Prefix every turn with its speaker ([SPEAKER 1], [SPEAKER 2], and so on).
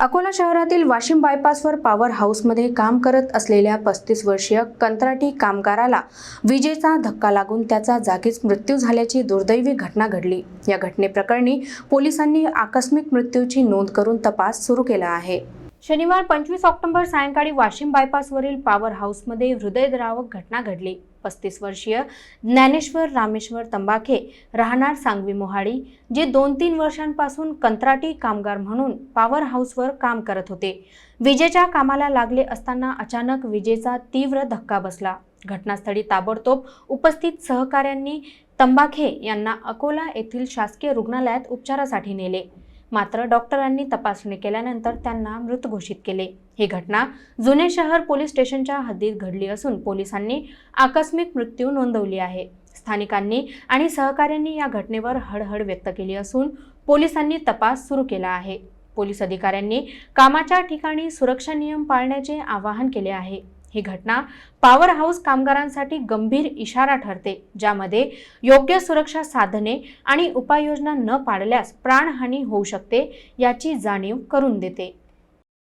[SPEAKER 1] अकोला शहरातील वाशिम बायपासवर पॉवर हाऊसमध्ये काम करत असलेल्या पस्तीस वर्षीय कंत्राटी कामगाराला विजेचा धक्का लागून त्याचा जागीच मृत्यू झाल्याची दुर्दैवी घटना घडली. या घटनेप्रकरणी पोलिसांनी आकस्मिक मृत्यूची नोंद करून तपास सुरू केला आहे. शनिवार पंचवीस ऑक्टोबर सायंकाळी वाशिम बायपासवरील पॉवर हाऊसमध्ये हृदयद्रावक घटना घडली. पस्तीस वर्षीय ज्ञानेश्वर रामेश्वर तंबाखे राहणार सांगवी मोहाडी जे दोन तीन वर्षांपासून कंत्राटी कामगार म्हणून पॉवर हाऊसवर काम करत होते. विजेच्या कामाला लागले असताना अचानक विजेचा तीव्र धक्का बसला. घटनास्थळी ताबडतोब उपस्थित सहकाऱ्यांनी तंबाखे यांना अकोला येथील शासकीय रुग्णालयात उपचारासाठी नेले. मात्र डॉक्टरांनी तपासणी केल्यानंतर त्यांना मृत घोषित केले. ही घटना जुने शहर पोलीस स्टेशनच्या हद्दीत घडली असून पोलिसांनी आकस्मिक मृत्यू नोंदवली आहे. स्थानिकांनी आणि सहकाऱ्यांनी या घटनेवर हळहळ व्यक्त केली असून पोलिसांनी तपास सुरू केला आहे. पोलीस अधिकाऱ्यांनी कामाच्या ठिकाणी सुरक्षा नियम पाळण्याचे आवाहन केले आहे. ही घटना पॉवर हाऊस कामगारांसाठी गंभीर इशारा ठरते ज्यामध्ये योग्य सुरक्षा साधने आणि उपाययोजना न पाळल्यास प्राणहानी होऊ शकते याची जाणीव करून देते.